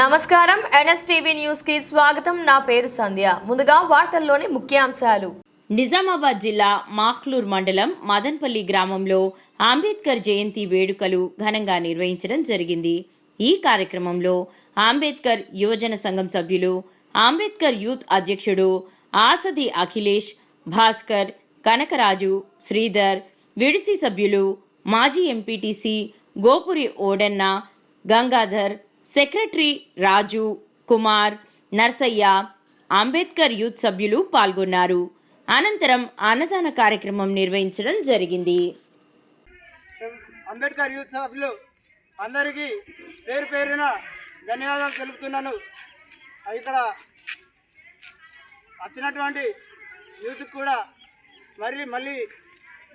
నమస్కారం. ఎన్ఎస్టీవీ న్యూస్కి స్వాగతం. నా పేరు సంధ్య. ముందుగా వార్తల్లోని ముఖ్యాంశాలు. నిజామాబాద్ జిల్లా మాహ్లూర్ మండలం మదన్పల్లి గ్రామంలో అంబేద్కర్ జయంతి వేడుకలు ఘనంగా నిర్వహించడం జరిగింది. ఈ కార్యక్రమంలో అంబేద్కర్ యువజన సంఘం సభ్యులు అంబేద్కర్ యూత్ అధ్యక్షుడు ఆసది అఖిలేష్ భాస్కర్ కనకరాజు శ్రీధర్ విడిసి సభ్యులు మాజీ MPTC Gopuri Odanna Gangadhar secretary Raju Kumar Narsaiah Ambedkar youth సభ్యులు పాల్గొన్నారు. అనంతరం అన్నదాన కార్యక్రమం నిర్వహించడం జరిగింది. అంబేద్కర్ యూత్ సభ్యులు అందరికీ పేరు పేరున ధన్యవాదాలు తెలుపుతున్నాను. ఇక్కడ వచ్చినటువంటి యూత్కి కూడా మరి మళ్ళీ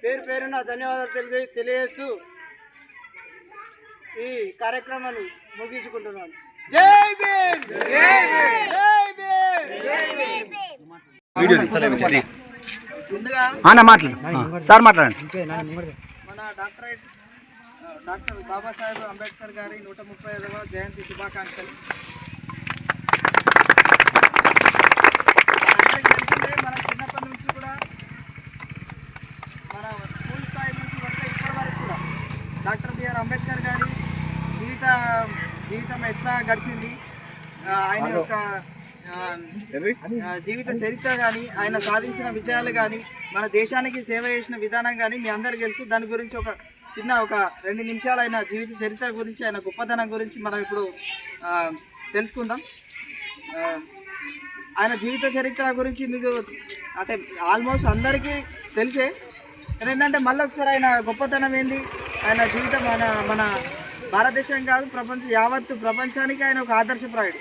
పేరు పేరున ధన్యవాదాలు తెలియ తెలియజేస్తూ ఈ కార్యక్రమాన్ని ముగించుకుంటున్నాను జై భీమ్! జై భీమ్ జై భీమ్ ముందుగా అన్న మాట్లాడు సార్ మాట్లాడండి. మన డాక్టరేట్ డాక్టర్ బాబాసాహెబ్ అంబేద్కర్ గారి నూట ముప్పై ఐదవ జయంతి శుభాకాంక్షలు మనందరికీ తెలిసిందే మన చిన్నప్పటి నుంచి కూడా మన స్కూల్ స్థాయి నుంచి పడితే ఇప్పటి వరకు కూడా డాక్టర్ బిఆర్ అంబేద్కర్ గారి జీవిత జీవితం ఎట్లా గడిచింది? ఆయన యొక్క జీవిత చరిత్ర కానీ ఆయన సాధించిన విజయాలు కానీ మన దేశానికి సేవ చేసిన విధానం కానీ మీ అందరికీ తెలుసు. దాని గురించి ఒక చిన్న ఒక రెండు నిమిషాలు ఆయన జీవిత చరిత్ర గురించి ఆయన గొప్పతనం గురించి మనం ఇప్పుడు తెలుసుకుందాం. ఆయన జీవిత చరిత్ర గురించి మీకు అంటే ఆల్మోస్ట్ అందరికీ తెలిసే. ఏంటంటే మళ్ళీ ఒకసారి ఆయన గొప్పతనం ఏంది? ఆయన జీవితం మన మన భారతదేశం కాదు ప్రపంచం యావత్తు ప్రపంచానికి ఆయన ఒక ఆదర్శప్రాయుడు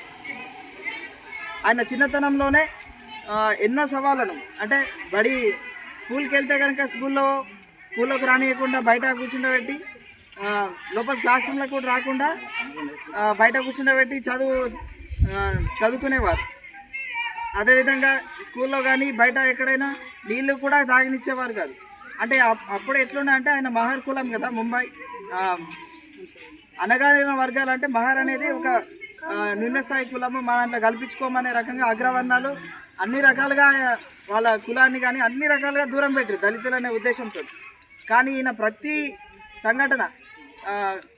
ఆయన చిన్నతనంలోనే ఎన్నో సవాళ్ళను అంటే బడి స్కూల్కి వెళ్తే కనుక స్కూల్లో స్కూల్లోకి రానియకుండా బయట కూర్చుండబెట్టి లోపల క్లాస్ రూమ్లో కూడా రాకుండా బయట కూర్చుండబెట్టి చదువు చదువుకునేవారు. అదేవిధంగా స్కూల్లో కానీ బయట ఎక్కడైనా నీళ్ళు కూడా తాగినిచ్చేవారు కాదు. అంటే అప్- అప్పుడు ఎట్లున్నా అంటే ఆయన మహర్ కులం కదా ముంబై ఆ, అనగారిన వర్గాలు అంటే మహర్ అనేది ఒక ఆ, స్థాయి కులము మా దాంట్లో కల్పించుకోమనే రకంగా అగ్రవర్ణాలు అన్ని రకాలుగా వాళ్ళ కులాన్ని కానీ అన్ని రకాలుగా దూరం పెట్టారు దళితులు అనే ఉద్దేశంతో. కానీ ఈయన ప్రతి సంఘటన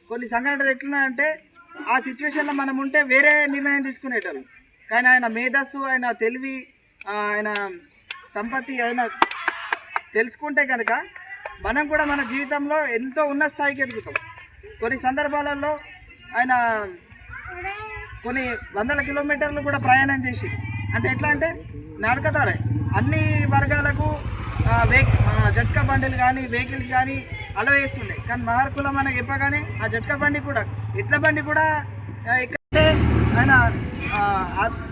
కొన్ని సంఘటనలు ఎట్లున్నాయంటే ఆ సిచ్యువేషన్లో మనం ఉంటే వేరే నిర్ణయం తీసుకునేటోళ్ళు. కానీ ఆయన మేధస్సు ఆయన తెలివి ఆయన సంపత్తి ఆయన తెలుసుకుంటే కనుక మనం కూడా మన జీవితంలో ఎంతో ఉన్న స్థాయికి ఎదుగుతాం. కొన్ని సందర్భాలలో ఆయన కొన్ని వందల కిలోమీటర్లు కూడా ప్రయాణం చేసి అంటే ఎట్లా అంటే నడకదారే అన్ని వర్గాలకు వెహి జట్కా బండిలు కానీ వెహికల్స్ కానీ అలవ వేస్తుండే కానీ మహార్కులం మనకి చెప్పగానే ఆ జట్కా బండి కూడా ఎట్ల బండి కూడా ఎక్కడంటే ఆయన ఆ,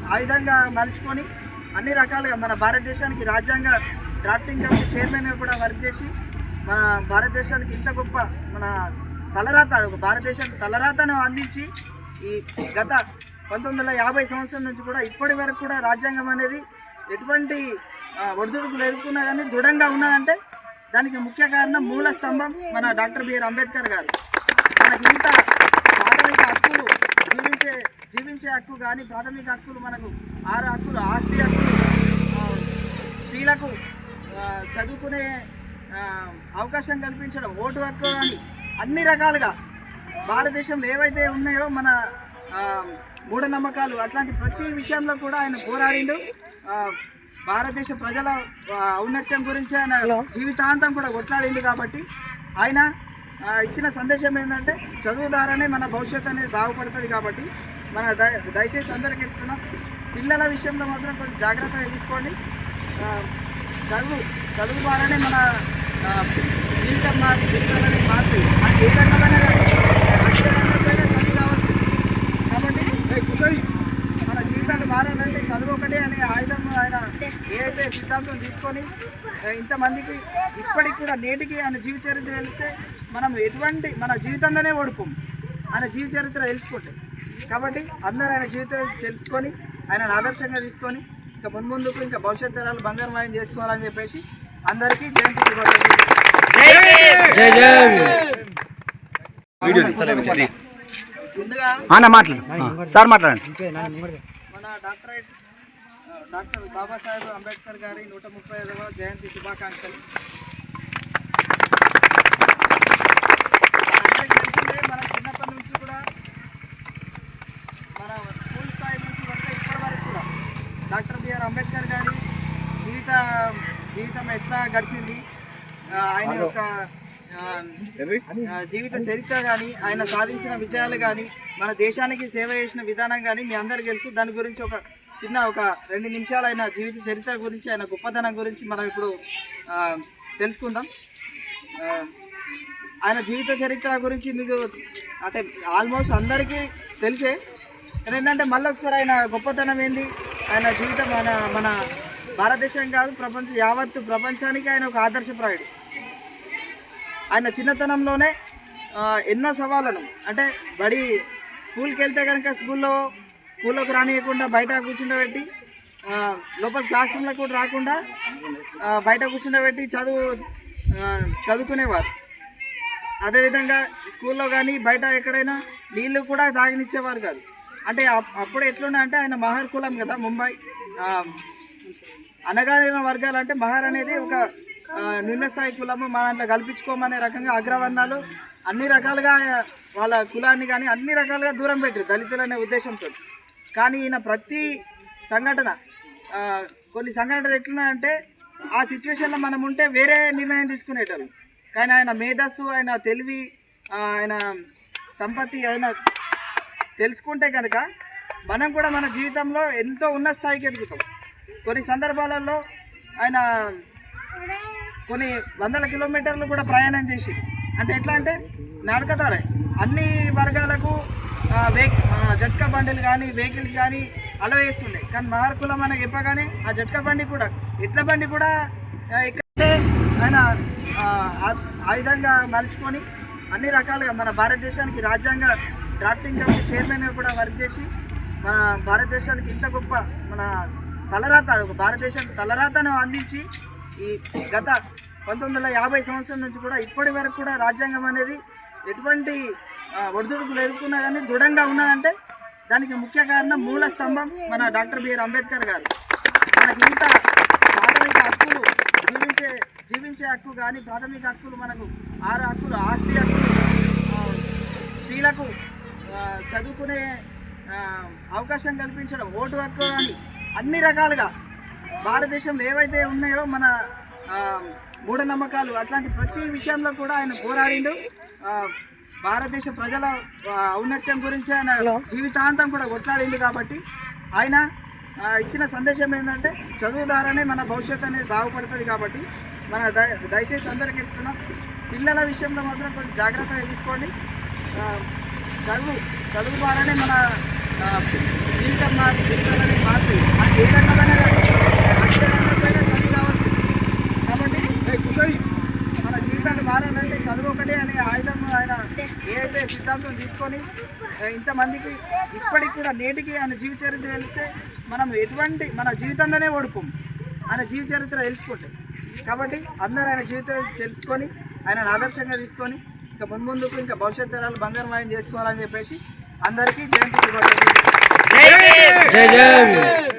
ఆ విధంగా మలుచుకొని అన్ని రకాలుగా మన భారతదేశానికి రాజ్యాంగ డ్రాఫ్టింగ్ కమిటీ చైర్మన్గా కూడా వర్క్ చేసి మన భారతదేశానికి ఇంత గొప్ప మన తలరాత ఒక భారతదేశానికి తలరాతను అందించి ఈ గత పంతొమ్మిది వందల యాభై సంవత్సరం నుంచి కూడా ఇప్పటి వరకు కూడా రాజ్యాంగం అనేది ఎటువంటి ఒడిదుడుకులు ఎదుర్కొన్నా కానీ దృఢంగా ఉన్నదంటే దానికి ముఖ్య కారణం మూల స్తంభం మన డాక్టర్ బిఆర్ అంబేద్కర్ గారు. మనకి ఇంత ప్రాథమిక హక్కులు జీవించే జీవించే హక్కు కానీ ప్రాథమిక హక్కులు మనకు ఆరు హక్కులు ఆస్తి హక్కులు స్త్రీలకు చదువుకునే అవకాశం కల్పించడం ఓటు హక్కు కానీ అన్ని రకాలుగా భారతదేశంలో ఏవైతే ఉన్నాయో మన మూఢనమ్మకాలు అట్లాంటి ప్రతి విషయంలో కూడా ఆయన పోరాడిండు. భారతదేశ ప్రజల ఔన్నత్యం గురించి ఆయన జీవితాంతం కూడా కొట్లాడిండు కాబట్టి ఆయన ఇచ్చిన సందేశం ఏంటంటే చదువు ద్వారానే మన భవిష్యత్తు అనేది బాగుపడుతుంది కాబట్టి మన దయ దయచేసి అందరికీ చెప్తున్నాం పిల్లల విషయంలో మాత్రం కొంచెం జాగ్రత్తగా తీసుకోండి. చదువు చదువు ద్వారానే మన జీవితం మారు జీవితం అనేది మారుతుంది అది ఏ రంగమైనా కానీ, ఏ కాబట్టి మన జీవితాన్ని మారాలంటే చదువు ఒకటే అనే ఆయుధం ఆయన ఏదైతే సిద్ధాంతం తీసుకొని ఇంతమందికి ఇప్పటికి కూడా నేటికి ఆయన జీవిత చరిత్ర తెలిస్తే మనం ఎటువంటి మన జీవితంలోనే ఓడిపోం ఆయన జీవిత చరిత్ర తెలుసుకుంటే కాబట్టి అందరూ ఆయన జీవితం తెలుసుకొని ఆయనను ఆదర్శంగా తీసుకొని ఇంకా మున్ముందుకు ఇంకా భవిష్యత్ తరాలు బంగారమయం చేసుకోవాలని చెప్పేసి అందరికీ జయంతి శుభాకాంక్షలు జై జై. వీడియో తీస్తారా ముందుగా అన్న మాట్లాడు. సార్ మాట్లాడండి. మన డాక్టరేట్ డాక్టర్ బాబాసాహెబ్ అంబేద్కర్ గారి నూట ముప్పై ఐదవ జయంతి శుభాకాంక్షలు. తెలిసిందే మన చిన్నప్పటి నుంచి కూడా మన స్కూల్ స్థాయి నుంచి అంటే ఇప్పటి వరకు కూడా డాక్టర్ బిఆర్ అంబేద్కర్ గారి జీవిత జీవితం ఎట్లా గడిచింది ఆయన యొక్క జీవిత చరిత్ర కానీ ఆయన సాధించిన విజయాలు కానీ మన దేశానికి సేవ చేసిన విధానం కానీ మీ అందరికీ తెలుసు. దాని గురించి ఒక చిన్న ఒక రెండు నిమిషాలు ఆయన జీవిత చరిత్ర గురించి ఆయన గొప్పతనం గురించి మనం ఇప్పుడు తెలుసుకుందాం. ఆయన జీవిత చరిత్ర గురించి మీకు అంటే ఆల్మోస్ట్ అందరికీ తెలిసే. ఏంటంటే మళ్ళీ ఒకసారి ఆయన గొప్పతనం ఏంది? ఆయన జీవితం మన మన భారతదేశం కాదు ప్రపంచ యావత్తు ప్రపంచానికి ఆయన ఒక ఆదర్శప్రాయుడు ఆయన చిన్నతనంలోనే ఎన్నో సవాళ్ళను అంటే బడి స్కూల్కి వెళ్తే కనుక స్కూల్లో స్కూల్లోకి రానియకుండా బయట కూర్చుండబెట్టి లోపల క్లాస్ రూమ్లో కూడా రాకుండా బయట కూర్చుండబెట్టి చదువు చదువుకునేవారు. అదేవిధంగా స్కూల్లో కానీ బయట ఎక్కడైనా నీళ్ళు కూడా తాగనిచ్చేవారు కాదు. అంటే అప్- అప్పుడు ఎట్లున్నా అంటే ఆయన మహర్ కులం కదా ముంబై ఆ, అనగారిన వర్గాలు అంటే మహర్ అనేది ఒక ఆ, నిమ్న స్థాయి కులము మా దాంట్లో కల్పించుకోమనే రకంగా అగ్రవర్ణాలు అన్ని రకాలుగా వాళ్ళ కులాన్ని కానీ అన్ని రకాలుగా దూరం పెట్టారు దళితులనే ఉద్దేశంతో. కానీ ఈయన ప్రతి సంఘటన కొన్ని సంఘటనలు ఎట్లున్నాయంటే ఆ సిచ్యువేషన్లో మనం ఉంటే వేరే నిర్ణయం తీసుకునేటోళ్ళు. కానీ ఆయన మేధస్సు ఆయన తెలివి ఆయన సంపత్తి ఆయన తెలుసుకుంటే కనుక మనం కూడా మన జీవితంలో ఎంతో ఉన్న స్థాయికి ఎదుగుతాం. కొన్ని సందర్భాలలో ఆయన కొన్ని వందల కిలోమీటర్లు కూడా ప్రయాణం చేసి. అంటే ఎట్లా అంటే నడక అన్ని వర్గాలకు వెహిక జట్క జట్కా బండిలు కానీ వెహికల్స్ కానీ అలవ వేస్తుండే కానీ మహార్కులం అని చెప్పగానే ఆ జట్కా బండి కూడా ఎట్ల బండి కూడా ఎక్కడే ఆయన ఆ, విధంగా మలుచుకొని అన్ని రకాలుగా మన భారతదేశానికి రాజ్యాంగ డ్రాఫ్టింగ్ కమిటీ చైర్మన్గా కూడా వర్క్ చేసి మన భారతదేశానికి ఇంత గొప్ప మన తలరాత భారతదేశానికి తలరాతను అందించి ఈ గత పంతొమ్మిది వందల యాభై సంవత్సరం నుంచి కూడా ఇప్పటి వరకు కూడా రాజ్యాంగం అనేది ఎటువంటి ఒడిదుడుకులు ఎదుర్కొన్నా కానీ దృఢంగా ఉన్నదంటే దానికి ముఖ్య కారణం మూల స్తంభం మన డాక్టర్ బిఆర్ అంబేద్కర్ గారు. మనకి ఇంత ప్రాథమిక హక్కులు జీవించే జీవించే హక్కు కానీ ప్రాథమిక హక్కులు మనకు ఆరు హక్కులు ఆస్తి హక్కులు స్త్రీలకు చదువుకునే అవకాశం కల్పించడం ఓటు హక్కు కానీ అన్ని రకాలుగా భారతదేశంలో ఏవైతే ఉన్నాయో మన మూఢనమ్మకాలు అట్లాంటి ప్రతి విషయంలో కూడా ఆయన పోరాడిండు. భారతదేశ ప్రజల ఔన్నత్యం గురించి ఆయన జీవితాంతం కూడా కొట్లాడిండు కాబట్టి ఆయన ఇచ్చిన సందేశం ఏంటంటే చదువు ద్వారానే మన భవిష్యత్తు అనేది బాగుపడుతుంది కాబట్టి మన దయ దయచేసి అందరికీ చెప్తున్నాం పిల్లల విషయంలో మాత్రం కొంచెం జాగ్రత్తగా తీసుకోండి. చదువు చదువు ద్వారానే మన ఆ, జీవితం మారి జీవితాలు అనేది మారుతాయి అది ఏ రకమైన అక్షర రంగంపైన చదువు కావచ్చు కాబట్టి మన జీవితాలు మారాలంటే చదువు ఒకటే అనే ఆయుధం ఆయన ఏదైతే సిద్ధాంతం తీసుకొని ఇంతమందికి ఇప్పటికి కూడా నేటికి ఆయన జీవిత చరిత్ర తెలిస్తే మనం ఎటువంటి మన జీవితంలోనే ఓడిపోం. ఆయన జీవిత చరిత్ర తెలుసుకుంటే కాబట్టి అందరూ ఆయన జీవిత తెలుసుకొని ఆయన ఆదర్శంగా తీసుకొని ఇంకా ముందు ముందుకు ఇంకా భవిష్యత్ తరాలు బంగారమయం చేసుకోవాలని చెప్పేసి అందరికీ జయంతి శుభాకాంక్షలు. జై జై